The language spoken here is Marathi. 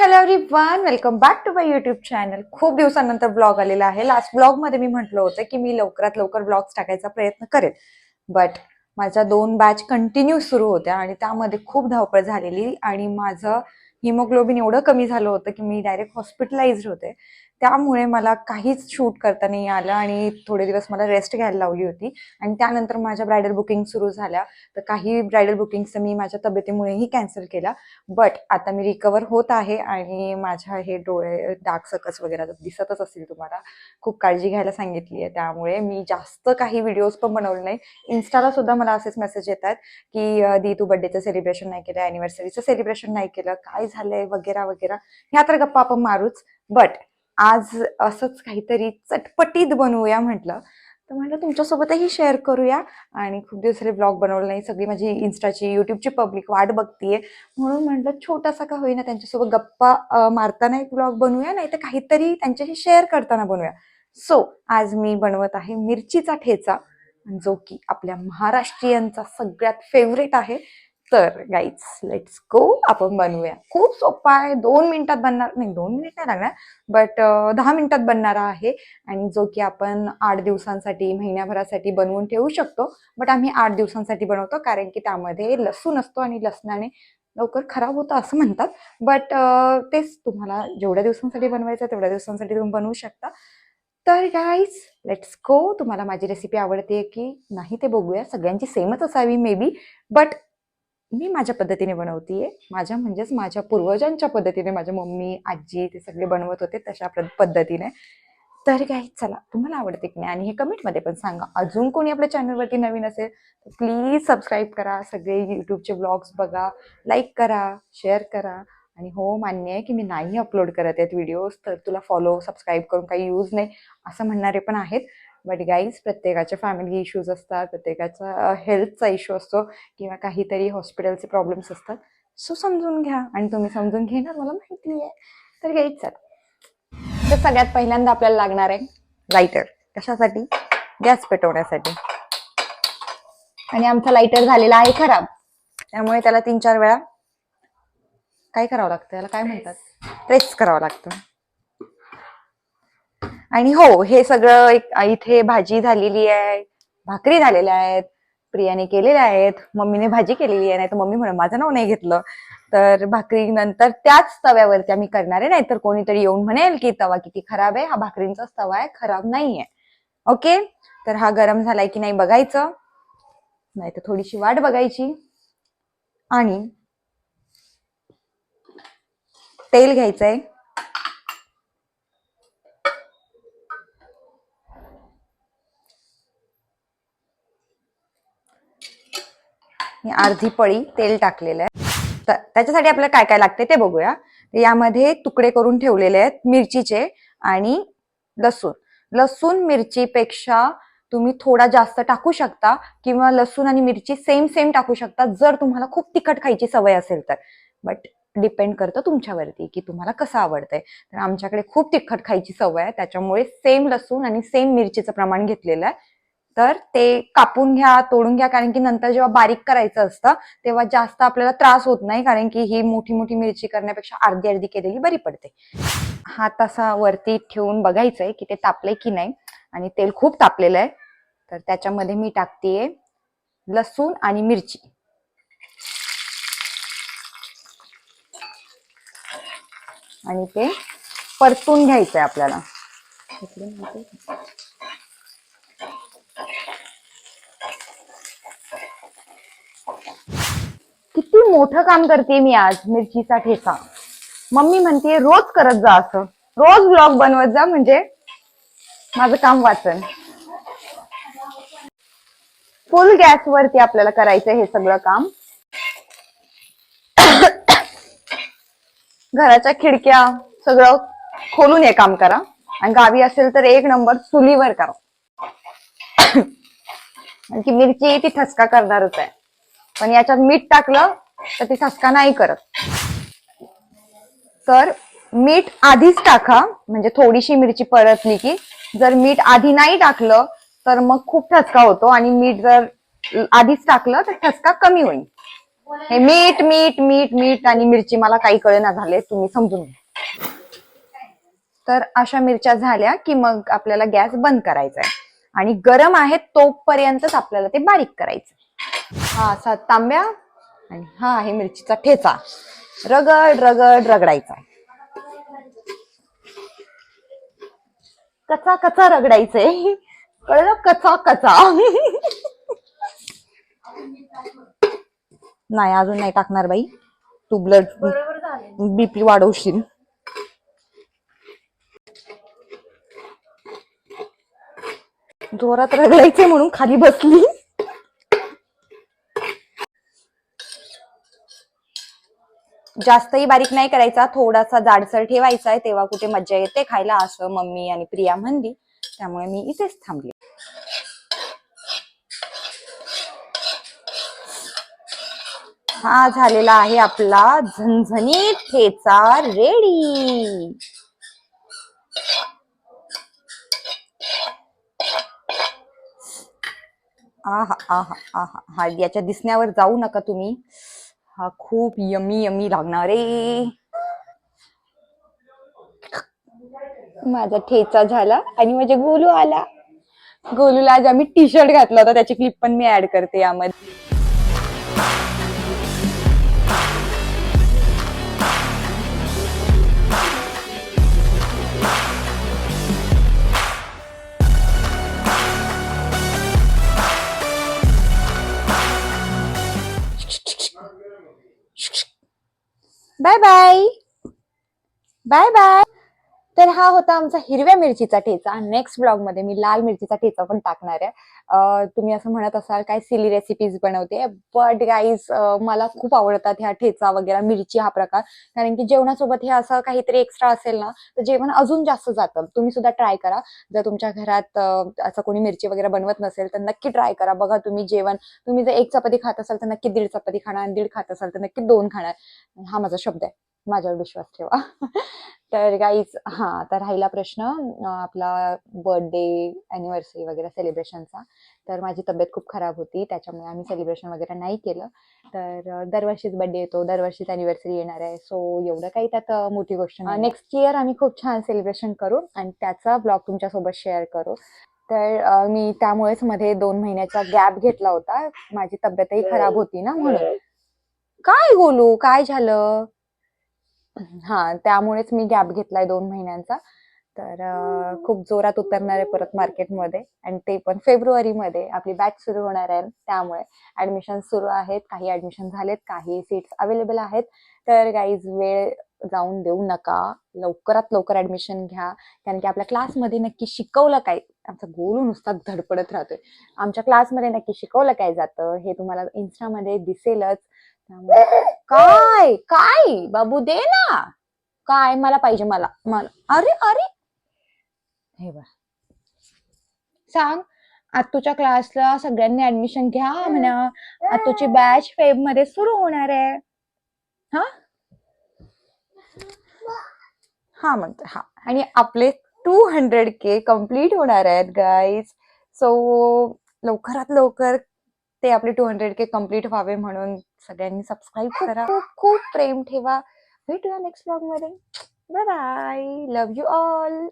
Hello everyone welcome back to my YouTube channel. खूप दिवसानंतर ब्लॉग आलेला आहे. लास्ट ब्लॉगमध्ये मी म्हटलं होतं की मी लवकरात लवकर ब्लॉग्स टाकायचा प्रयत्न करेल बट माझ्या दोन बॅच कंटिन्यू सुरू होत्या आणि त्यामध्ये खूप धावपळ झालेली आणि माझं हिमोग्लोबिन एवढं कमी झालं होतं की मी डायरेक्ट हॉस्पिटलाइज होते. त्यामुळे मला काहीच शूट करता नाही आलं आणि थोडे दिवस मला रेस्ट घ्यायला लावली होती. आणि त्यानंतर माझ्या ब्रायडल बुकिंग सुरू झाल्या. तर काही ब्रायडल बुकिंगचं मी माझ्या तब्येतीमुळेही कॅन्सल केला बट आता मी रिकवर होत आहे आणि माझ्या हे डोळे डार्क सकस वगैरे दिसतच असतील तुम्हाला. खूप काळजी घ्यायला सांगितली आहे त्यामुळे मी जास्त काही व्हिडिओज पण बनवले नाही. इन्स्टाला सुद्धा मला असेच मेसेज येतात की दी तू बर्थडेचं सेलिब्रेशन नाही केलं अॅनिव्हर्सरीचं सेलिब्रेशन नाही केलं काय झालंय वगैरे वगैरे. ह्या तर गप्पा आपण मारूच. बट आज असंच काहीतरी चटपटीत बनवूया म्हटलं. तर म्हटलं तुमच्यासोबतही शेअर करूया. आणि खूप दिवस ब्लॉग बनवलं नाही. सगळी माझी इन्स्टाची युट्यूबची पब्लिक वाट बघतीये. म्हणून म्हटलं छोटासा का होईना त्यांच्यासोबत गप्पा मारताना एक ब्लॉग बनवूया. नाही तर काहीतरी त्यांच्याशी शेअर करताना बनवूया. सो आज मी बनवत आहे मिरचीचा ठेचा जो की आपल्या महाराष्ट्रीयनचा सगळ्यात फेवरेट आहे. तर गाईज लेट्स गो आपण बनवूया. खूप सोपा आहे. दोन मिनिटात बनणार नाही दोन मिनिट नाही लागणार बट दहा मिनिटात बनणारा आहे. आणि जो की आपण आठ दिवसांसाठी महिन्याभरासाठी बनवून ठेवू शकतो. बट आम्ही आठ दिवसांसाठी बनवतो कारण की त्यामध्ये लसूण असतो आणि लसणाने लवकर खराब होतं असं म्हणतात. बट तेच तुम्हाला जेवढ्या दिवसांसाठी बनवायचं आहे तेवढ्या दिवसांसाठी तुम्ही बनवू शकता. तर गाईज लेट्स गो तुम्हाला माझी रेसिपी आवडते की नाही ते बघूया. सगळ्यांची सेमच असावी मे बी बट मी माझ्या पद्धतीने बनवतीये. माझ्या म्हणजेच माझ्या पूर्वजांच्या पद्धतीने माझ्या मम्मी आजी ते सगळे बनवत होते तशा पद्धतीने. तर काही चला तुम्हाला आवडते की नाही? आणि हे कमेंटमध्ये पण सांगा. अजून कोणी आपल्या चॅनलवरती नवीन असेल तर प्लीज सबस्क्राईब करा. सगळे यूट्यूबचे ब्लॉग्स बघा लाईक करा शेअर करा. आणि हो मान्य आहे की मी नाही अपलोड करत आहेत व्हिडिओज तर तुला फॉलो सबस्क्राईब करून काही यूज नाही असं म्हणणारे पण आहेत. बट गाईज प्रत्येकाचे फॅमिली इश्यूज असतात प्रत्येकाचा हेल्थचा इश्यू असतो किंवा काहीतरी हॉस्पिटलचे प्रॉब्लेम्स असतात. सो समजून घ्या आणि तुम्ही समजून घेणार मला माहिती आहे तर गाईज तर सगळ्यात पहिल्यांदा आपल्याला लागणार आहे लायटर कशासाठी? गॅस पेटवण्यासाठी. आणि आमचा लायटर झालेला आहे खराब. त्यामुळे त्याला तीन चार वेळा काय करावं लागतं? त्याला काय म्हणतात? प्रेस करावं लागतं. आणि हो हे सगळं एक इथे भाजी झालेली आहे भाकरी झालेल्या आहेत प्रियाने केलेल्या आहेत मम्मीने भाजी केलेली आहे नाही तर मम्मी म्हणून माझं नाव नाही घेतलं. तर भाकरी नंतर त्याच तव्यावरती आम्ही करणार आहे नाहीतर कोणीतरी येऊन म्हणेल की तवा किती खराब आहे हा भाकरींचाच तवा आहे खराब नाहीये. ओके? तर हा गरम झालाय की नाही बघायचं. नाही तर थोडीशी वाट बघायची. आणि तेल घ्यायचंय. मी अर्धी पळी तेल टाकलेलं आहे. तर त्याच्यासाठी आपल्याला काय काय लागते ते बघूया. यामध्ये तुकडे करून ठेवलेले आहेत मिरचीचे आणि लसूण. लसूण मिरचीपेक्षा तुम्ही थोडा जास्त टाकू शकता किंवा लसूण आणि मिरची सेम सेम टाकू शकता जर तुम्हाला खूप तिखट खायची सवय असेल तर. बट डिपेंड करतं तुमच्यावरती की तुम्हाला कसं आवडतंय. तर आमच्याकडे खूप तिखट खायची सवय आहे त्याच्यामुळे सेम लसूण आणि सेम मिरचीचं प्रमाण घेतलेलं आहे. तर ते कापून घ्या तोडून घ्या कारण की नंतर जेव्हा बारीक करायचं असतं तेव्हा जास्त आपल्याला त्रास होत नाही कारण की ही मोठी मोठी मिरची करण्यापेक्षा अर्धी अर्धी केलेली बरी पडते. हात असा वरती ठेवून बघायचंय की ते तापलंय की नाही आणि तेल खूप तापलेलं आहे. तर त्याच्यामध्ये मी टाकतेय लसूण आणि मिरची. आणि ते परतून घ्यायचंय आपल्याला. इकडे मोठं काम करते मी आज मिरचीचा ठेचा. मम्मी म्हणते रोज करत जा असं. रोज ब्लॉग बनवत जा म्हणजे माझं काम वाचन. फुल गॅस वरती आपल्याला करायचं हे सगळं काम. घराच्या खिडक्या सगळं खोलून हे काम करा. आणि गावी असेल तर एक नंबर चुलीवर करा. आणखी की मिरची ती ठसका करणारच आहे. पण याच्यात मीठ टाकलं तर ती ठसका नाही करत. तर मीठ आधीच टाका म्हणजे थोडीशी मिरची परतली की जर मीठ आधी नाही टाकलं तर मग खूप ठसका होतो आणि मीठ जर आधीच टाकलं तर ठसका कमी होईल. हे मीठ मीठ मीठ मीठ आणि मिरची मला काही कळेना झाले तुम्ही समजून घ्या. तर अशा मिरच्या झाल्या की मग आपल्याला गॅस बंद करायचा आहे आणि गरम आहे तोपर्यंतच आपल्याला ते बारीक करायचं हा असा तांब्या आणि हा आहे मिरचीचा ठेचा. Rugged rugged रगडायचा. कचा कचा रगडायचंय कळलं? कचा कचा. नाही अजून नाही टाकणार बाई. तू ब्लड बीपी वाढवशील. जोरात रगडायचे म्हणून खाली बसली. जास्तही बारीक नाही करायचा थोडासा जाडसर ठेवायचा आहे तेव्हा कुठे मज्जा येते खायला असं मम्मी आणि प्रिया म्हणली. त्यामुळे मी इथेच थांबले. हा झालेला आहे आपला झणझणीत ठेचा रेडी. आहा आहा आहा. हा याच्या दिसण्यावर जाऊ नका तुम्ही. हा खूप यमी यमी लागणार आहे माझा ठेचा झाला आणि माझ्या गोलू आला. गोलूला आज आम्ही टी शर्ट घातला होता त्याची क्लिप पण मी ऍड करते यामध्ये. बाय बाय बाय बाय तर हा होता आमचा हिरव्या मिरचीचा ठेचा. नेक्स्ट ब्लॉगमध्ये मी लाल मिरचीचा ठेचा पण टाकणार आहे. तुम्ही असं म्हणत असाल काय सिली रेसिपीज बनवते. बट गाईज मला खूप आवडतात ह्या ठेचा वगैरे मिरची हा प्रकार. कारण की जेवणासोबत हे असं काहीतरी एक्स्ट्रा असेल ना तर जेवण अजून जास्त जातं. तुम्ही सुद्धा ट्राय करा. जर तुमच्या घरात असं कोणी मिरची वगैरे बनवत नसेल तर नक्की ट्राय करा. बघा तुम्ही जेवण तुम्ही जर एक चपाती खात असाल तर नक्की दीड चपाती खाणार आणि दीड खात असाल तर नक्की दोन खाणार. हा माझा शब्द आहे. माझ्यावर विश्वास ठेवा. तर गाईज हा तर राहिला प्रश्न आपला बर्थडे अॅनिव्हर्सरी वगैरे सेलिब्रेशनचा तर माझी तब्येत खूप खराब होती त्याच्यामुळे आम्ही सेलिब्रेशन वगैरे नाही केलं. तर दरवर्षीच बर्थडे येतो दरवर्षीच अॅनिव्हर्सरी येणार आहे. सो एवढं काही त्यात मोठी गोष्ट नेक्स्ट इयर आम्ही खूप छान सेलिब्रेशन करू आणि त्याचा ब्लॉग तुमच्यासोबत शेअर करू. तर मी त्यामुळेच मध्ये दोन महिन्याचा गॅप घेतला होता. माझी तब्येतही खराब होती ना म्हणून. काय बोलू? काय झालं? हा त्यामुळेच मी गॅप घेतलाय दोन महिन्यांचा. तर खूप जोरात उतरणार आहे परत मार्केटमध्ये आणि ते पण फेब्रुवारी मध्ये आपली बॅच सुरू होणार आहे त्यामुळे ऍडमिशन सुरू आहेत. काही ऍडमिशन झालेत काही सीट्स अवेलेबल आहेत. तर गाईज वेळ जाऊन देऊ नका. लवकरात लवकर ऍडमिशन घ्या. कारण की आपल्या क्लासमध्ये नक्की शिकवलं काय? आमचा गोलू नुसता धडपडत राहतोय. आमच्या क्लासमध्ये नक्की शिकवलं काय जातं हे तुम्हाला इन्स्टामध्ये दिसेलच. त्यामुळे. काय? काय? बाबू दे ना. काय मला पाहिजे मला. मला. अरे अरे. हे बघ. सांग. आतूच्या क्लासला सगळ्यांनी ऍडमिशन घ्या म्हणा. आतूची बॅच फेबमध्ये सुरू होणार आहे. हा? हा म्हणते हा. आणि आपले टू हंड्रेड के कंप्लीट होणार आहेत गाईज सो लवकरात लवकर ते आपले टू हंड्रेड के कंप्लीट व्हावे म्हणून सगळ्यांनी सबस्क्राईब करा. खूप खूप प्रेम ठेवा. भेटूया नेक्स्ट ब्लॉगमध्ये. Bye bye love you all